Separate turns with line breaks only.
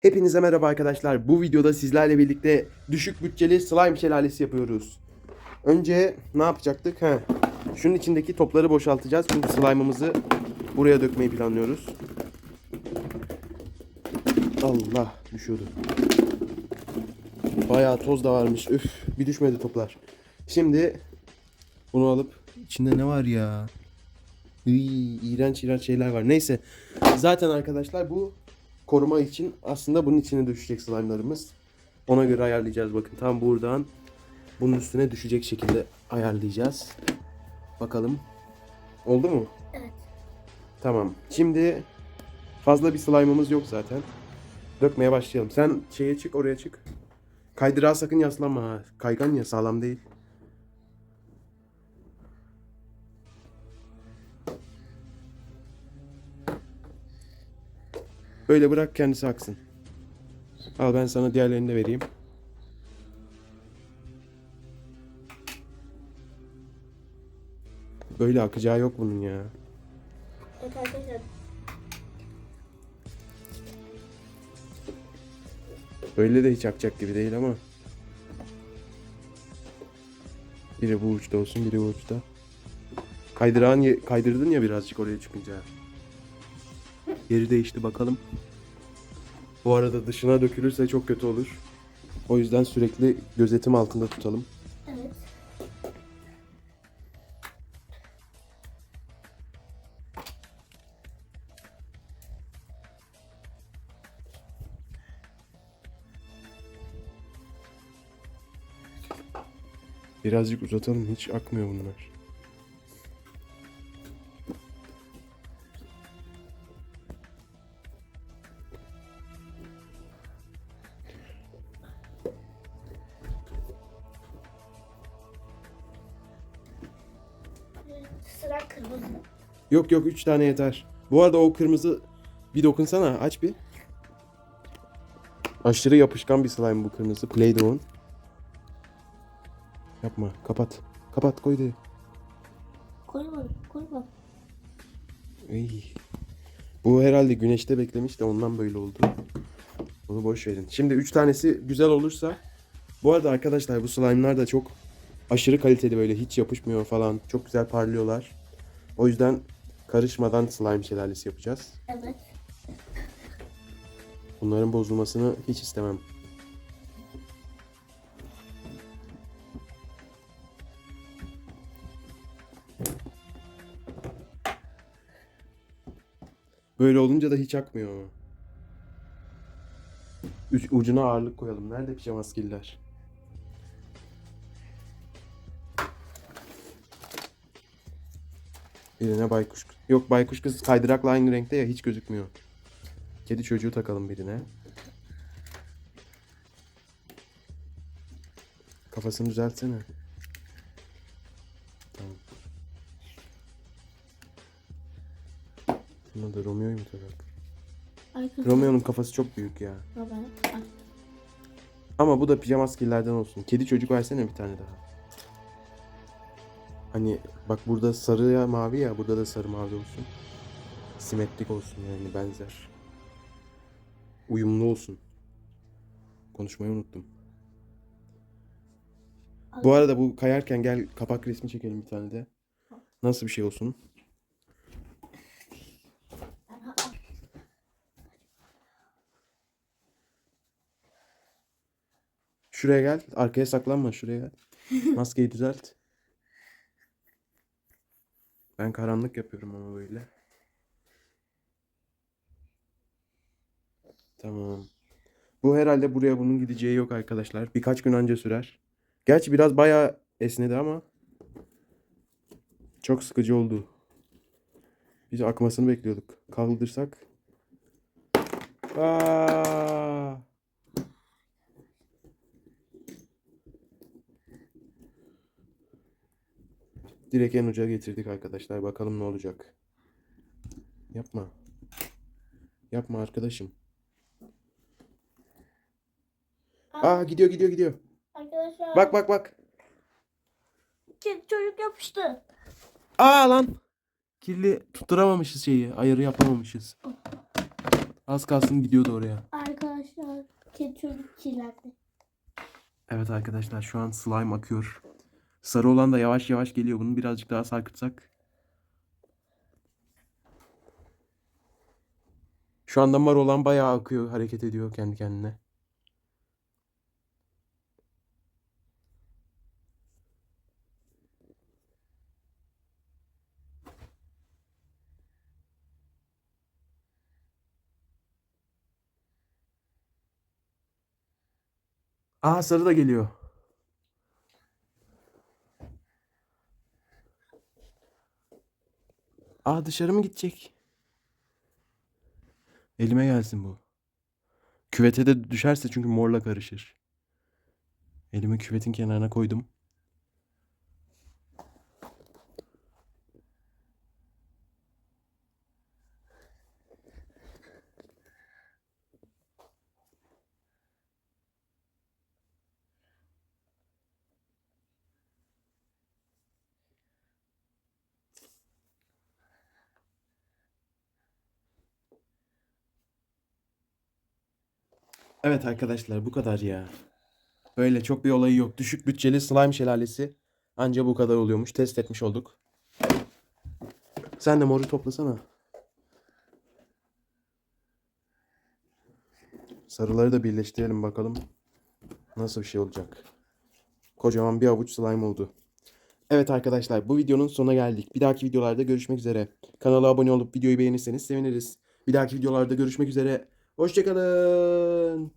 Hepinize merhaba arkadaşlar. Bu videoda sizlerle birlikte düşük bütçeli slime şelalesi yapıyoruz. Önce ne yapacaktık? He. Şunun içindeki topları boşaltacağız. Çünkü slime'ımızı buraya dökmeyi planlıyoruz. Allah düşüyordu. Bayağı toz da varmış. Üf bir düşmedi toplar. Şimdi bunu alıp içinde ne var ya? Iy, iğrenç iğrenç şeyler var. Neyse. Zaten arkadaşlar bu koruma için aslında bunun içine düşecek slime'larımız. Ona göre ayarlayacağız bakın. Tam buradan bunun üstüne düşecek şekilde ayarlayacağız. Bakalım. Oldu mu?
Evet.
Tamam. Şimdi fazla bir slime'ımız yok zaten. Dökmeye başlayalım. Sen şeye çık oraya çık. Kaydırağa sakın yaslanma ha. Kaygan ya sağlam değil. Böyle bırak kendisi aksın. Al ben sana diğerlerini de vereyim. Böyle akacağı yok bunun ya.
Evet arkadaşlar.
Böyle de hiç akacak gibi değil ama. Biri bu uçta olsun, biri bu uçta. Kaydırağın ye- kaydırdın ya birazcık oraya çıkınca. Yeri değişti bakalım. Bu arada dışına dökülürse çok kötü olur. O yüzden sürekli gözetim altında tutalım.
Evet.
Birazcık uzatalım hiç akmıyor bunlar.
Sıra kırmızı.
Yok yok 3 tane yeter. Bu arada o kırmızı bir dokunsana aç bir. Aşırı yapışkan bir slime bu kırmızı. Play-Doh'un. Yapma kapat. Kapat koy de.
Koyma, koyma.
Ey. Bu herhalde güneşte beklemiş de ondan böyle oldu. Bunu boş verin. Şimdi 3 tanesi güzel olursa bu arada arkadaşlar bu slime'lar da çok aşırı kaliteli böyle hiç yapışmıyor falan. Çok güzel parlıyorlar. O yüzden karışmadan slime şelalesi yapacağız.
Evet.
Bunların bozulmasını hiç istemem. Böyle olunca da hiç akmıyor. Üç, ucuna ağırlık koyalım. Nerede pijama skiller? Birine baykuş. Yok baykuş kız kaydırakla aynı renkte ya hiç gözükmüyor. Kedi çocuğu takalım birine. Kafasını düzeltsene. Tamam. Buna da Romeo'yu mu?
Arkadaşlar.
Romeo'nun kafası çok büyük ya.
Baba.
Ama bu da pijama skillerden olsun. Kedi çocuk versene bir tane daha. Hani bak burada sarı ya mavi ya burada da sarı mavi olsun. Simetrik olsun yani benzer. Uyumlu olsun. Konuşmayı unuttum. Bu arada bu kayarken gel kapak resmi çekelim bir tane de. Nasıl bir şey olsun? Şuraya gel. Arkaya saklanma. Şuraya gel. Maskeyi düzelt. Ben karanlık yapıyorum ama böyle. Tamam. Bu herhalde buraya bunun gideceği yok arkadaşlar. Birkaç gün anca sürer. Gerçi biraz bayağı esnedi ama çok sıkıcı oldu. Biz akmasını bekliyorduk. Kaldırsak. Aa! Direkt en uca getirdik arkadaşlar. Bakalım ne olacak. Yapma. Yapma arkadaşım. Aa gidiyor gidiyor gidiyor.
Arkadaşlar.
Bak bak bak.
Kedi çocuk yapıştı.
Aa lan. Kirli tutturamamışız şeyi. Ayarı yapamamışız. Az kalsın gidiyordu oraya.
Arkadaşlar. Arkadaşlar kedi çocuk kirlendi.
Evet arkadaşlar şu an slime akıyor. Sarı olan da yavaş yavaş geliyor. Bunu birazcık daha sarkıtsak. Şu anda mor olan bayağı akıyor, hareket ediyor kendi kendine. Aa sarı da geliyor. Aa dışarı mı gidecek? Elime gelsin bu. Küvete de düşerse çünkü morla karışır. Elimi küvetin kenarına koydum. Evet arkadaşlar bu kadar ya. Böyle çok bir olayı yok. Düşük bütçeli slime şelalesi. Anca bu kadar oluyormuş. Test etmiş olduk. Sen de moru toplasana. Sarıları da birleştirelim bakalım. Nasıl bir şey olacak. Kocaman bir avuç slime oldu. Evet arkadaşlar bu videonun sonuna geldik. Bir dahaki videolarda görüşmek üzere. Kanala abone olup videoyu beğenirseniz seviniriz. Bir dahaki videolarda görüşmek üzere. Hoşçakalın.